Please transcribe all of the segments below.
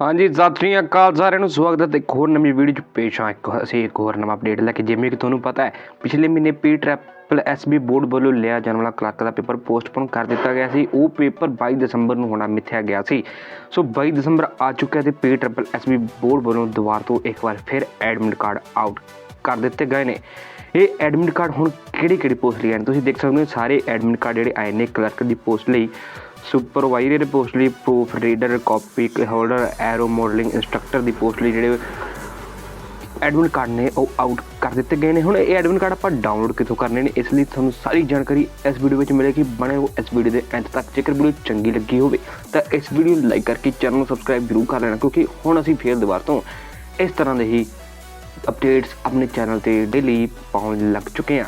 ਹਾਂਜੀ, ਸਤਿ ਸ਼੍ਰੀ ਅਕਾਲ ਸਾਰਿਆਂ ਨੂੰ, ਸਵਾਗਤ ਹੈ ਇੱਕ ਹੋਰ ਨਵੀਂ ਵੀਡੀਓ ਚ। ਪੇਸ਼ ਆ ਇੱਕ, ਅਸੀਂ ਇੱਕ ਹੋਰ ਨਵਾਂ ਅਪਡੇਟ ਲੈ ਕੇ। ਜਿਵੇਂ ਕਿ ਤੁਹਾਨੂੰ ਪਤਾ ਹੈ, ਪਿਛਲੇ ਮਹੀਨੇ ਪੀ ਟ੍ਰਿਪਲ ਐਸਬੀ ਬੋਰਡ ਵੱਲੋਂ ਲਿਆ ਜਾਣ ਵਾਲਾ ਕਲਰਕ ਦਾ ਪੇਪਰ ਪੋਸਟਪੋਨ ਕਰ ਦਿੱਤਾ ਗਿਆ ਸੀ। ਉਹ ਪੇਪਰ 22 ਦਸੰਬਰ ਨੂੰ ਹੋਣਾ, ਮਿੱਥਿਆ ਗਿਆ ਸੀ। ਸੋ 22 ਦਸੰਬਰ ਆ ਚੁੱਕਿਆ ਤੇ ਪੀ ਟ੍ਰਿਪਲ ਐਸਬੀ ਬੋਰਡ ਵੱਲੋਂ ਦੁਬਾਰਾ ਤੋਂ ਇੱਕ ਵਾਰ ਫਿਰ ਐਡਮਿਟ ਕਾਰਡ ਆਊਟ ਕਰ ਦਿੱਤੇ ਗਏ ਨੇ। ਇਹ ਐਡਮਿਟ ਕਾਰਡ ਹੁਣ ਕਿਹੜੀ ਕਿਹੜੀ ਪੋਸਟ ਲਈ ਆਏ ਨੇ? ਤੁਸੀਂ ਦੇਖ ਸਕਦੇ ਹੋ ਸਾਰੇ ਐਡਮਿਟ ਕਾਰਡ ਜਿਹੜੇ ਆਏ ਨੇ ਕਲਰਕ ਦੀ ਪੋਸਟ ਲਈ ਸੁਪਰਵਾਈਜ਼ਰ ਦੀ ਪੋਸਟ ਲਈ proof reader copy holder aero modelling instructor ਦੀ ਪੋਸਟ ਲਈ ਜਿਹੜੇ ਐਡਮਿਟ ਕਾਰਡ ਨੇ, ਉਹ ਆਊਟ ਕਰ ਦਿੱਤੇ ਗਏ ਨੇ। ਹੁਣ ਇਹ ਐਡਮਿਟ ਕਾਰਡ ਆਪਾਂ ਡਾਊਨਲੋਡ ਕਿੱਥੋਂ ਕਰਨੇ ਨੇ? ਇਸ ਲਈ ਤੁਹਾਨੂੰ ਸਾਰੀ ਜਾਣਕਾਰੀ ਇਸ ਵੀਡੀਓ ਵਿੱਚ ਮਿਲੇਗੀ। ਬਣੇ ਹੋ ਇਸ ਵੀਡੀਓ ਦੇ ਅੰਤ ਤੱਕ। ਜੇਕਰ ਵੀਡੀਓ ਚੰਗੀ ਲੱਗੀ ਹੋਵੇ, ਤਾਂ ਇਸ ਵੀਡੀਓ ਨੂੰ ਲਾਈਕ ਕਰਕੇ ਚੈਨਲ ਨੂੰ ਸਬਸਕ੍ਰਾਈਬ ਜ਼ਰੂਰ ਕਰ ਲੈਣਾ, ਕਿਉਂਕਿ ਹੁਣ ਅਸੀਂ ਫੇਰ ਦੁਬਾਰਾ ਤੋਂ ਇਸ ਤਰ੍ਹਾਂ ਦੇ ਹੀ ਅਪਡੇਟਸ ਆਪਣੇ ਚੈਨਲ ਤੇ ਡੇਲੀ ਪਾਉਣ ਲੱਗ ਚੁੱਕੇ ਆ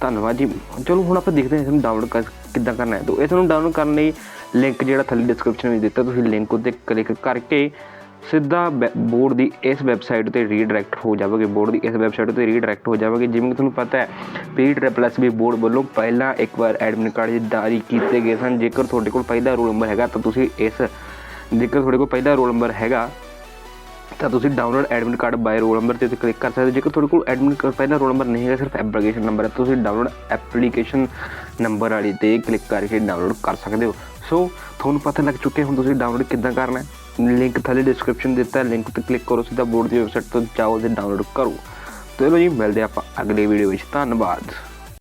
ਧੰਨਵਾਦ ਜੀ। ਚਲੋ, ਹੁਣ ਆਪਾਂ ਦੇਖਦੇ ਹਾਂ ਇਸ ਨੂੰ ਡਾਊਨਲੋਡ ਕਰ ਕਿੱਦਾਂ ਕਰਨਾ ਹੈ। ਤਾਂ ਇਸ ਨੂੰ ਡਾਊਨਲੋਡ ਕਰਨ ਲਈ ਲਿੰਕ ਜਿਹੜਾ ਥੱਲੇ ਡਿਸਕ੍ਰਿਪਸ਼ਨ ਵਿੱਚ ਦਿੱਤਾ, ਤੁਸੀਂ ਲਿੰਕ ਉੱਤੇ ਕਲਿੱਕ ਕਰਕੇ ਸਿੱਧਾ ਬੋਰਡ ਦੀ ਇਸ ਵੈਬਸਾਈਟ ਤੇ ਰੀਡਾਇਰੈਕਟ ਹੋ ਜਾਵੋਗੇ। ਬੋਰਡ ਦੀ ਇਸ ਵੈਬਸਾਈਟ ਤੇ ਰੀਡਾਇਰੈਕਟ ਹੋ ਜਾਵੋਗੇ। ਜਿਵੇਂ ਕਿ ਤੁਹਾਨੂੰ ਪਤਾ ਹੈ P triple S B board ਵੱਲੋਂ ਪਹਿਲਾਂ ਇੱਕ ਵਾਰ ਐਡਮਿਟ ਕਾਰਡ ਜਾਰੀ ਕੀਤੇ ਗਏ ਸਨ। ਜੇਕਰ ਤੁਹਾਡੇ ਕੋਲ ਪਹਿਲਾ ਰੋਲ ਨੰਬਰ ਹੈਗਾ, ਤਾਂ ਤੁਸੀਂ ਇਸ, ਜੇਕਰ ਤੁਹਾਡੇ ਕੋਲ ਪਹਿਲਾ ਰੋਲ ਨੰਬਰ ਹੈਗਾ ਤਾਂ ਤੁਸੀਂ download admit card by roll number ਤੇ ਕਲਿੱਕ ਕਰ ਸਕਦੇ ਹੋ। ਜੇਕਰ ਤੁਹਾਡੇ ਕੋਲ ਐਡਮਿਟ ਕਾਰਡ ਪਹਿਲਾਂ ਰੋਲ ਨੰਬਰ ਨਹੀਂ ਹੈਗਾ, ਸਿਰਫ ਐਪਲੀਕੇਸ਼ਨ ਨੰਬਰ ਹੈ ਤੁਸੀਂ ਡਾਊਨਲੋਡ ਐਪਲੀਕੇਸ਼ਨ ਨੰਬਰ ਵਾਲੀ ਤੇ ਕਲਿੱਕ ਕਰਕੇ ਡਾਊਨਲੋਡ ਕਰ ਸਕਦੇ ਹੋ। ਸੋ ਤੁਹਾਨੂੰ ਪਤਾ ਲੱਗ ਚੁੱਕਿਆ ਹੁਣ ਤੁਸੀਂ ਡਾਊਨਲੋਡ ਕਿੱਦਾਂ ਕਰਨਾ ਹੈ। ਲਿੰਕ ਥੱਲੇ ਡਿਸਕ੍ਰਿਪਸ਼ਨ ਦਿੱਤਾ ਹੈ ਲਿੰਕ ਤੇ ਕਲਿੱਕ ਕਰੋ ਸਿੱਧਾ ਬੋਰਡ ਦੀ ਵੈਬਸਾਈਟ ਤੋਂ ਜਾਓ ਤੇ ਡਾਊਨਲੋਡ ਕਰੋ। ਚਲੋ ਜੀ, ਮਿਲਦੇ ਆਪਾਂ ਅਗਲੇ ਵੀਡੀਓ ਵਿੱਚ। ਧੰਨਵਾਦ।